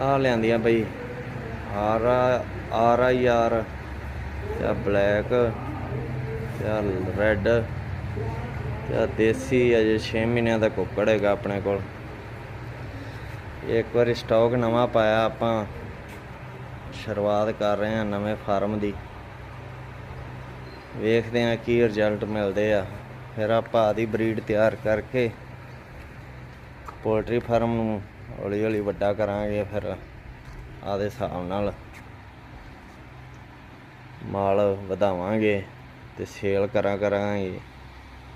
ਆ ਲਿਆਂਦੀਆਂ ਬਈ। ਆਰ ਆਰ ਆਈ ਆਰ, ਤੇ ਬਲੈਕ, ਤੇ ਰੈੱਡ, ਤੇ ਦੇਸੀ ਅਜੇ 6 ਮਹੀਨਿਆਂ ਦਾ ਕੁੱਕੜ ਹੈਗਾ ਆਪਣੇ ਕੋਲ। ਇੱਕ ਵਾਰੀ ਸਟਾਕ ਨਵਾਂ ਪਾਇਆ ਆਪਾਂ। ਸ਼ੁਰੂਆਤ ਕਰ ਰਹੇ ਹਾਂ ਨਵੇਂ ਫਾਰਮ ਦੀ। ਵੇਖਦੇ ਹਾਂ ਕੀ ਰਿਜ਼ਲਟ ਮਿਲਦੇ ਆ। ਫਿਰ ਆਪਾਂ ਆਦੀ ਬਰੀਡ ਤਿਆਰ ਕਰਕੇ ਪੋਲਟਰੀ ਫਾਰਮ ਨੂੰ ਹੌਲੀ ਹੌਲੀ ਵੱਡਾ ਕਰਾਂਗੇ ਫਿਰ ਆਦੇ ਹਿਸਾਬ ਨਾਲ। ਮਾਲ ਵਧਾਵਾਂਗੇ ਤੇ ਸੇਲ ਕਰਾਂ ਕਰਾਂਗੇ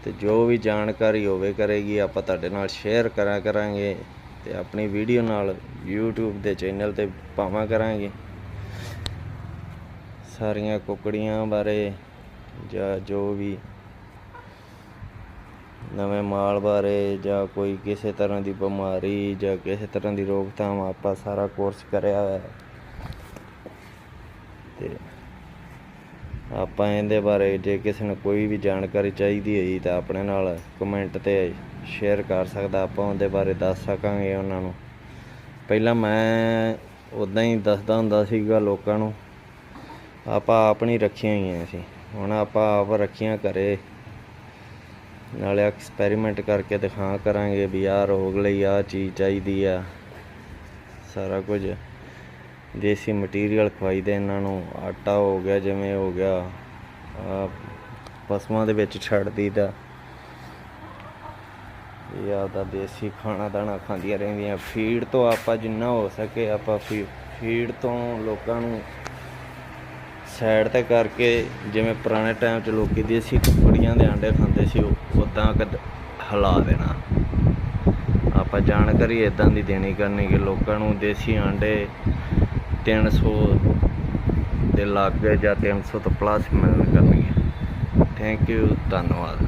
ਤੇ ਜੋ ਵੀ ਜਾਣਕਾਰੀ ਹੋਵੇ ਕਰੇਗੀ, ਆਪਾਂ ਤੁਹਾਡੇ ਨਾਲ ਸ਼ੇਅਰ ਕਰਾਂ ਕਰਾਂਗੇ ਤੇ ਆਪਣੀ ਵੀਡੀਓ ਨਾਲ YouTube ਦੇ ਚੈਨਲ ਤੇ ਪਾਵਾਂ ਕਰਾਂਗੇ। ਸਾਰੀਆਂ ਕੁਕੜੀਆਂ ਬਾਰੇ ਜਾਂ ਜੋ ਵੀ ਨਵੇਂ ਮਾਲ ਬਾਰੇ ਜਾਂ ਕੋਈ ਕਿਸੇ ਤਰ੍ਹਾਂ ਦੀ ਬਿਮਾਰੀ ਜਾਂ ਕਿਸੇ ਤਰ੍ਹਾਂ ਦੀ ਰੋਕਥਾਮ ਆਪਾਂ ਸਾਰਾ ਕੋਰਸ ਕਰਿਆ ਹੋਇਆ ਹੈ। ਤੇ ਆਪਾਂ ਇਹਦੇ ਬਾਰੇ ਜੇ ਕਿਸੇ ਨੂੰ ਕੋਈ ਵੀ ਜਾਣਕਾਰੀ ਚਾਹੀਦੀ ਹੋਈ ਤਾਂ ਆਪਣੇ ਨਾਲ ਕਮੈਂਟ ਤੇ ਸ਼ੇਅਰ ਕਰ ਸਕਦਾ, ਆਪਾਂ ਉਹਦੇ ਬਾਰੇ ਦੱਸ ਸਕਾਂਗੇ ਉਹਨਾਂ ਨੂੰ। ਪਹਿਲਾਂ ਮੈਂ ਉਦਾਂ ਹੀ ਦੱਸਦਾ ਹੁੰਦਾ ਸੀਗਾ ਲੋਕਾਂ ਨੂੰ, ਆਪਾਂ ਆਪ ਨਹੀਂ ਰੱਖੀਆਂ ਹੋਈਆਂ ਸੀ। ਹੁਣ ਆਪਾਂ ਆਪ ਰੱਖੀਆਂ ਕਰੇ ਨਾਲੇ ਐਕਸਪੈਰੀਮੈਂਟ ਕਰਕੇ ਦਿਖਾ ਕਰਾਂਗੇ ਵੀ ਆਹ ਰੋਗ ਲਈ ਆਹ ਚੀਜ਼ ਚਾਹੀਦੀ ਆ। ਸਾਰਾ ਕੁਝ। ਦੇਸੀ ਮਟੀਰੀਅਲ ਖਵਾਈਦੇ ਇਹਨਾਂ ਨੂੰ। ਆਟਾ ਹੋ ਗਿਆ, ਜਿਵੇਂ ਹੋ ਗਿਆ। ਪਸ਼ੂਆਂ ਦੇ ਵਿੱਚ ਛੱਡ ਦੀਦਾ ਇਹ ਆਪਦਾ ਦੇਸੀ ਖਾਣਾ ਦਾਣਾ ਖਾਂਦੀਆਂ ਰਹਿੰਦੀਆਂ। ਫੀਡ ਤੋਂ ਆਪਾਂ ਜਿੰਨਾ ਹੋ ਸਕੇ ਆਪਾਂ ਫੀਡ ਤੋਂ ਲੋਕਾਂ ਨੂੰ ਸਾਈਡ ਤੇ ਕਰਕੇ ਜਿਵੇਂ ਪੁਰਾਣੇ ਟਾਈਮ 'ਚ ਲੋਕੀ ਦੇਸੀ ਕੁਕੜੀਆਂ ਦੇ ਆਂਡੇ ਖਾਂਦੇ ਸੀ ਉਦਾਂ ਕਦ ਹਿਲਾ ਦੇਣਾ। ਆਪਾਂ ਜਾਣਕਾਰੀ ਇਦਾਂ ਦੀ ਦੇਣੀ ਕਰਨੀ ਕਿ ਲੋਕਾਂ ਨੂੰ ਦੇਸੀ ਆਂਡੇ 300 ਦੇ ਲਾਗੇ ਜਾਂ 300 ਤੋਂ ਪਲੱਸ ਮਿਲਣ ਕਰਨਗੇ। ਥੈਂਕ ਯੂ ਧੰਨਵਾਦ।